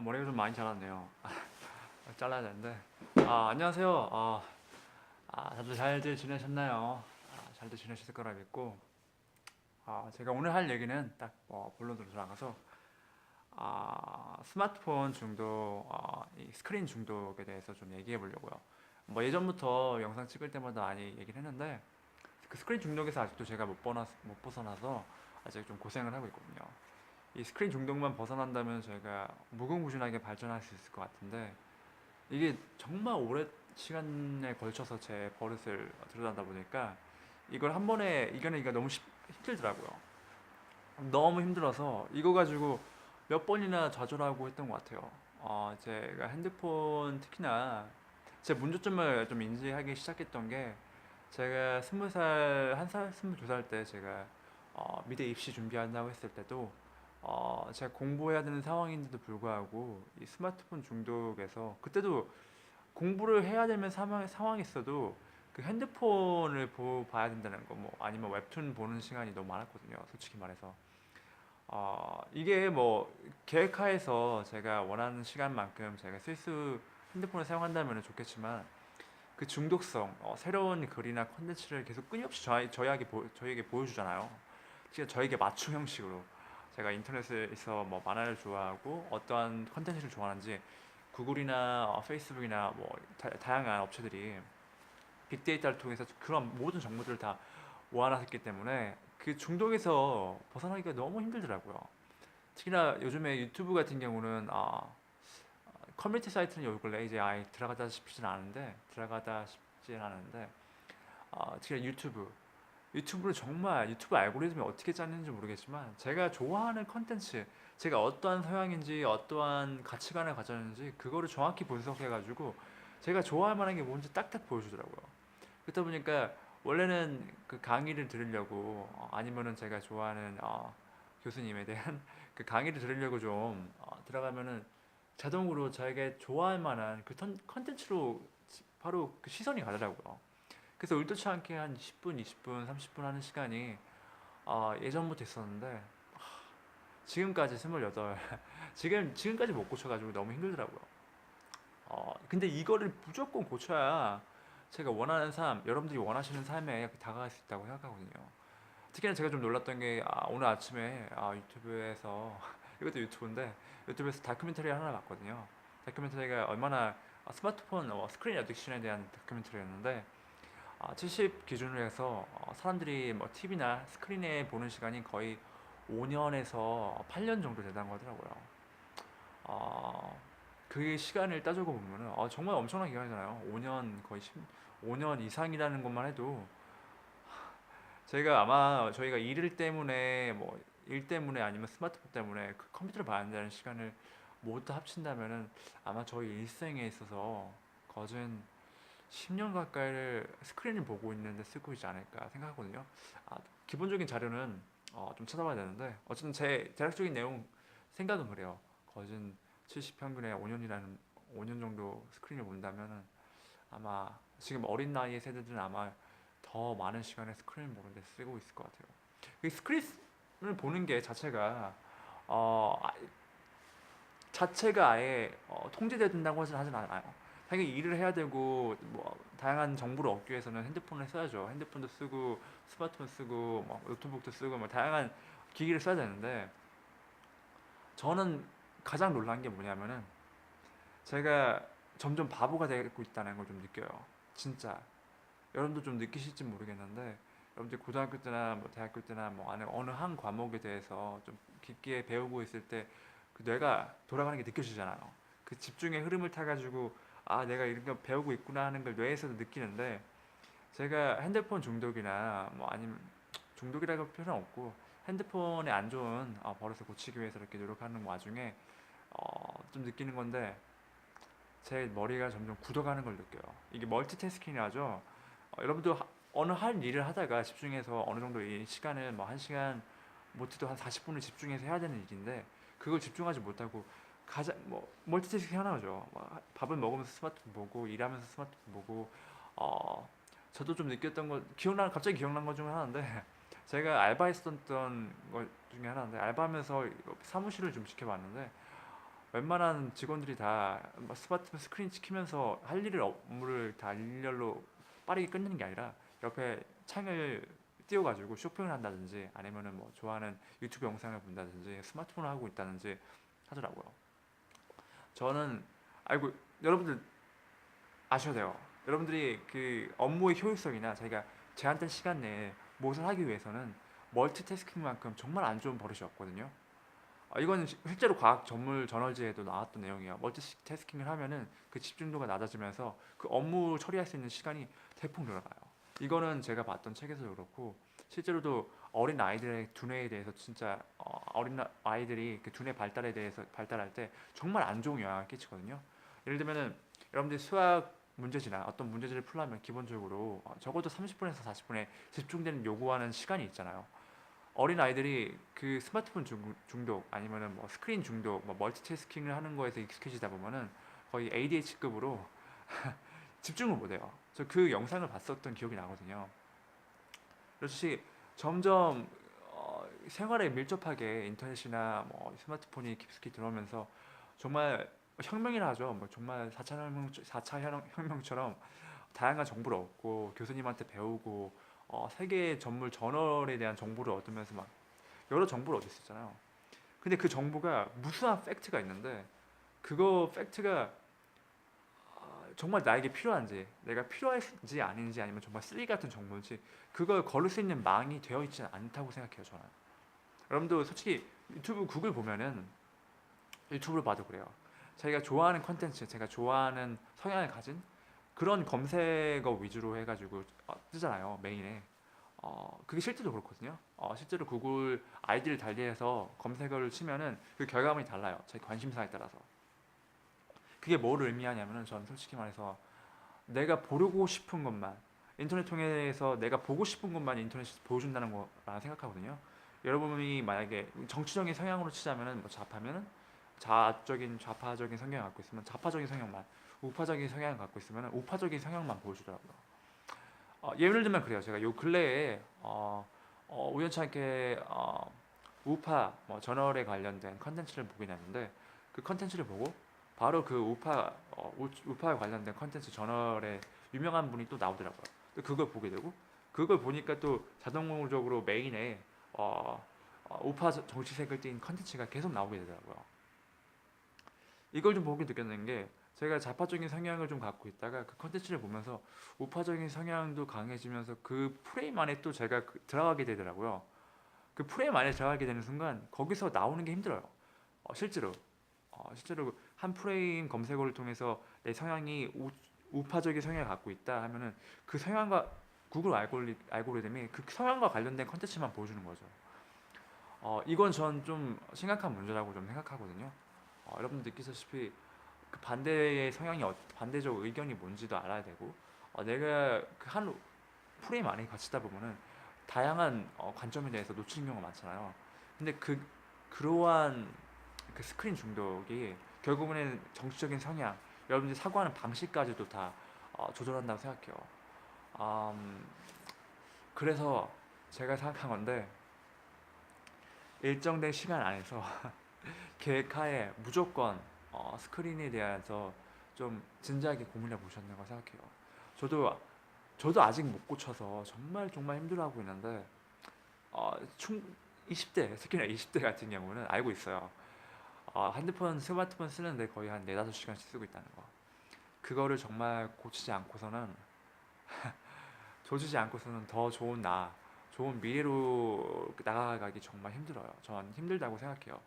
아, 머리가 좀 많이 자랐네요. 잘라야 되는데. 아, 안녕하세요. 아, 아, 다들 잘들 지내셨나요? 아, 잘들 지내셨을 거라 믿고. 아, 제가 오늘 할 얘기는 딱 어, 본론으로 들어가서 아, 스마트폰 중독, 아, 이 스크린 중독에 대해서 좀 얘기해 보려고요. 뭐 예전부터 영상 찍을 때마다 많이 얘기를 했는데 그 스크린 중독에서 아직도 제가 못 벗어나 못 벗어나서 아직 좀 고생을 하고 있거든요. 이 스크린 중독만 벗어난다면 저희가 무궁무진하게 발전할 수 있을 것 같은데 이게 정말 오랜 시간에 걸쳐서 제 버릇을 들여다다 보니까 이걸 한 번에 이겨내기가 너무 쉽- 힘들더라고요. 너무 힘들어서 이거 가지고 몇 번이나 좌절하고 했던 것 같아요. 어, 제가 핸드폰 특히나 제 문제점을 좀 인지하기 시작했던 게 제가 스무 살, 한 살, 스물두 살 때 제가 어, 미대 입시 준비한다고 했을 때도 어, 제가 공부해야 되는 상황인데도 불구하고 이 스마트폰 중독에서 그때도 공부를 해야 되는 상황, 상황이 있어도 그 핸드폰을 보, 봐야 된다는 거, 뭐 아니면 웹툰 보는 시간이 너무 많았거든요. 솔직히 말해서. 어, 이게 뭐 계획하에서 제가 원하는 시간만큼 제가 쓸 수 핸드폰을 사용한다면 좋겠지만 그 중독성, 어, 새로운 글이나 컨텐츠를 계속 끊임없이 저희, 저희에게, 보, 저희에게 보여주잖아요. 진짜 저에게 맞춤 형식으로 제가 인터넷에서 뭐 만화를 좋아하고 어떠한 컨텐츠를 좋아하는지 구글이나 어, 페이스북이나 뭐 다, 양한 업체들이 빅데이터를 통해서 그런 모든 정보들을 다 모아놨기 때문에 그 중독에서 벗어나기가 너무 힘들더라고요. 특히나 요즘에 유튜브 같은 경우는 아, 커뮤니티 사이트는 요 근래 이제 아예 들어가다 싶지는 않은데 들어가다 싶지는 않은데 아, 특히나 유튜브 유튜브를 정말 유튜브 알고리즘이 어떻게 짰는지 모르겠지만 제가 좋아하는 컨텐츠 제가 어떠한 서양인지 어떠한 가치관을 가졌는지 그거를 정확히 분석해가지고 제가 좋아할 만한 게 뭔지 딱딱 보여주더라고요. 그러다 보니까 원래는 그 강의를 들으려고 어, 아니면은 제가 좋아하는 어, 교수님에 대한 그 강의를 들으려고 좀 어, 들어가면은 자동으로 저에게 좋아할 만한 그 컨- 컨텐츠로 지- 바로 그 시선이 가더라고요. 그래서 의도치 않게 한 10분, 20분, 30분 하는 시간이 어, 예전부터 있었는데 하, 지금까지 28 지금 지금까지 못 고쳐가지고 너무 힘들더라고요. 어, 근데 이거를 무조건 고쳐야 제가 원하는 삶, 여러분들이 원하시는 삶에 다가갈 수 있다고 생각하거든요. 특히나 제가 좀 놀랐던 게 아, 오늘 아침에 아, 유튜브에서 이것도 유튜브인데 유튜브에서 다큐멘터리 하나 봤거든요. 다큐멘터리가 얼마나 아, 스마트폰 어, 스크린 어딕션에 대한 다큐멘터리였는데 아, 70 기준으로 해서 어, 사람들이 뭐 TV나 스크린에 보는 시간이 거의 5년에서 8년 정도 된다는 거더라고요. 어, 그 시간을 따져고 보면은 어, 정말 엄청난 기간이잖아요. 5년 거의 10, 5년 이상이라는 것만 해도 저희가 아마 저희가 일 때문에 뭐 일 때문에 아니면 스마트폰 때문에 그 컴퓨터를 봐야 한다는 시간을 모두 합친다면은 아마 저희 일생에 있어서 거진 10년 가까이를 스크린을 보고 있는데 쓰고 있지 않을까 생각하거든요. 아, 기본적인 자료는 어, 좀 찾아봐야 되는데 어쨌든 제 대략적인 내용 생각은 그래요. 거진 70 평균에 5년이라는 5년 정도 스크린을 본다면은 아마 지금 어린 나이의 세대들은 아마 더 많은 시간을 스크린을 보는데 쓰고 있을 것 같아요. 이 스크린을 보는 게 자체가 어, 아, 자체가 아예 어, 통제된다고 하진 않아요. 당연히 일을 해야 되고 뭐 다양한 정보를 얻기 위해서는 핸드폰을 써야죠. 핸드폰도 쓰고 스마트폰 쓰고 뭐 노트북도 쓰고 뭐 다양한 기기를 써야 되는데 저는 가장 놀란 게 뭐냐면은 제가 점점 바보가 되고 있다는 걸 좀 느껴요. 진짜 여러분도 좀 느끼실지 모르겠는데 여러분들 고등학교 때나 뭐 대학교 때나 뭐 어느 어느 한 과목에 대해서 좀 깊게 배우고 있을 때 그 뇌가 돌아가는 게 느껴지잖아요. 그 집중의 흐름을 타가지고 아 내가 이런 거 배우고 있구나 하는 걸 뇌에서도 느끼는데 제가 핸드폰 중독이나 뭐 아니면 중독이라고 할 필요는 없고 핸드폰에 안 좋은 어, 버릇을 고치기 위해서 이렇게 노력하는 와중에 어, 좀 느끼는 건데 제 머리가 점점 굳어가는 걸 느껴요. 이게 멀티태스킹이라죠. 어, 여러분도 하- 어느 할 일을 하다가 집중해서 어느 정도 이 시간을 뭐 한 시간 못해도 한 40분을 집중해서 해야 되는 일인데 그걸 집중하지 못하고 가장 뭐 멀티태스킹 하나 거죠. 뭐 하- 밥을 먹으면서 스마트폰 보고 일하면서 스마트폰 보고 어 저도 좀 느꼈던 거 기억나 갑자기 기억난 것 중에 하나인데 제가 알바했었던 것 중에 하나인데 알바하면서 사무실을 좀 지켜봤는데 웬만한 직원들이 다막 스마트폰 스크린 지키면서 할 일을 업무를 다 일렬로 빠르게 끝내는 게 아니라 옆에 창을 띄워가지고 쇼핑을 한다든지 아니면은 뭐 좋아하는 유튜브 영상을 본다든지 스마트폰을 하고 있다든지 하더라고요. 저는 알고 여러분들 아셔야 돼요. 여러분들이 그 업무의 효율성이나 자기가 제한된 시간 내에 무엇을 하기 위해서는 멀티태스킹만큼 정말 안 좋은 버릇이 없거든요. 아, 이거는 시- 실제로 과학 전문 저널지에도 나왔던 내용이에요. 멀티태스킹을 하면은 그 집중도가 낮아지면서 그 업무 처리할 수 있는 시간이 대폭 늘어나요. 이거는 제가 봤던 책에서도 그렇고 실제로도 어린 아이들의 두뇌에 대해서 진짜 어, 어린 아이들이 그 두뇌 발달에 대해서 발달할 때 정말 안 좋은 영향을 끼치거든요. 예를 들면은 여러분들이 수학 문제지나 어떤 문제지를 풀려면 기본적으로 어, 적어도 30분에서 40분의 집중되는 요구하는 시간이 있잖아요. 어린 아이들이 그 스마트폰 중- 중독 아니면은 뭐 스크린 중독, 뭐 멀티태스킹을 하는 거에서 익숙해지다 보면은 거의 ADH급으로 집중을 못해요. 저 그 영상을 봤었던 기억이 나거든요. 그렇지 점점 어, 생활에 밀접하게 인터넷이나 뭐 스마트폰이 깊숙이 들어오면서 정말 혁명이라 하죠. 뭐 정말 4차 혁명 4차 혁명- 혁명처럼 다양한 정보를 얻고 교수님한테 배우고 어, 세계 전물 저널에 대한 정보를 얻으면서 막 여러 정보를 얻을 수 있잖아요. 근데 그 정보가 무수한 팩트가 있는데 그거 팩트가 아, 정말 나에게 필요한지 내가 필요한지 아닌지 아니면 정말 쓰레기 같은 정보인지 그걸 걸을 수 있는 망이 되어 있지는 않다고 생각해요 저는. 여러분도 솔직히 유튜브 구글 보면은 유튜브를 봐도 그래요. 자기가 좋아하는 컨텐츠 제가 좋아하는 성향을 가진 그런 검색어 위주로 해가지고 어, 뜨잖아요 메인에. 어, 그게 실제로 그렇거든요. 어, 실제로 구글 아이디를 달리해서 검색어를 치면은 그 결과물이 달라요 자기 관심사에 따라서 그게 뭐를 의미하냐면은 저는 솔직히 말해서 내가 보고 싶은 것만 인터넷 통해서 내가 보고 싶은 것만 인터넷이 보여준다는 거라 생각하거든요. 여러분이 만약에 정치적인 성향으로 치자면은 뭐 좌파면은 좌적인 좌파적인 성향을 갖고 있으면 좌파적인 성향만, 우파적인 성향을 갖고 있으면 우파적인 성향만 보여주더라고요. 어, 예를 들면 그래요. 제가 요 근래에 어, 어, 우연찮게 어, 우파 뭐 저널에 관련된 컨텐츠를 보게 됐는데 그 컨텐츠를 보고 바로 그 우파 어, 우- 우파에 관련된 컨텐츠 저널에 유명한 분이 또 나오더라고요. 또 그걸 보게 되고 그걸 보니까 또 자동적으로 메인에 어, 어, 우파 저- 정치색을 띤 컨텐츠가 계속 나오게 되더라고요. 이걸 좀 보게 느꼈는 게 제가 좌파적인 성향을 좀 갖고 있다가 그 컨텐츠를 보면서 우파적인 성향도 강해지면서 그 프레임 안에 또 제가 그- 들어가게 되더라고요. 그 프레임 안에 들어가게 되는 순간 거기서 나오는 게 힘들어요. 어, 실제로 어, 실제로 한 프레임 검색어를 통해서 내 성향이 우, 우파적인 성향을 갖고 있다 하면은 그 성향과 구글 알고리, 알고리즘이 그 성향과 관련된 컨텐츠만 보여주는 거죠. 어, 이건 전 좀 심각한 문제라고 좀 생각하거든요. 어, 여러분 느끼시다시피 그 반대의 성향이 어, 반대적 의견이 뭔지도 알아야 되고 어, 내가 그 한 프레임 안에 갇히다 보면은 다양한 어, 관점에 대해서 놓치는 경우가 많잖아요. 근데 그 그러한 그 스크린 중독이 결국에는 정치적인 성향, 여러분들이 사고하는 방식까지도 다 어, 조절한다고 생각해요. 음, 그래서 제가 생각한 건데 일정된 시간 안에서 계획하에 무조건 어, 스크린에 대해서 좀 진지하게 고민해 보셨는 거 생각해요. 저도 저도 아직 못 고쳐서 정말 정말 힘들어하고 있는데 어, 충 20대 특히나 20대 같은 경우는 알고 있어요. 어, 핸드폰 스마트폰 쓰는데 거의 한 4, 5시간씩 쓰고 있다는 거. 그거를 정말 고치지 않고서는 고치지 않고서는 더 좋은 나, 좋은 미래로 나아가기 정말 힘들어요. 전 힘들다고 생각해요.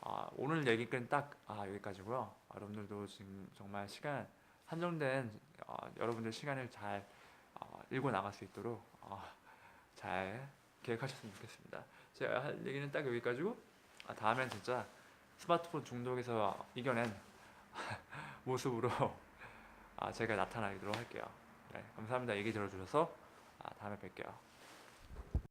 아, 오늘 얘기는 딱 아, 여기까지고요. 여러분들도 지금 정말 시간 한정된 어, 여러분들 시간을 잘 어, 읽고 나갈 수 있도록 어, 잘 계획하셨으면 좋겠습니다. 제가 할 얘기는 딱 여기까지고 아, 다음엔 진짜 스마트폰 중독에서 이겨낸 모습으로 아, 제가 나타나도록 할게요. 네, 감사합니다. 얘기 들어주셔서 아, 다음에 뵐게요.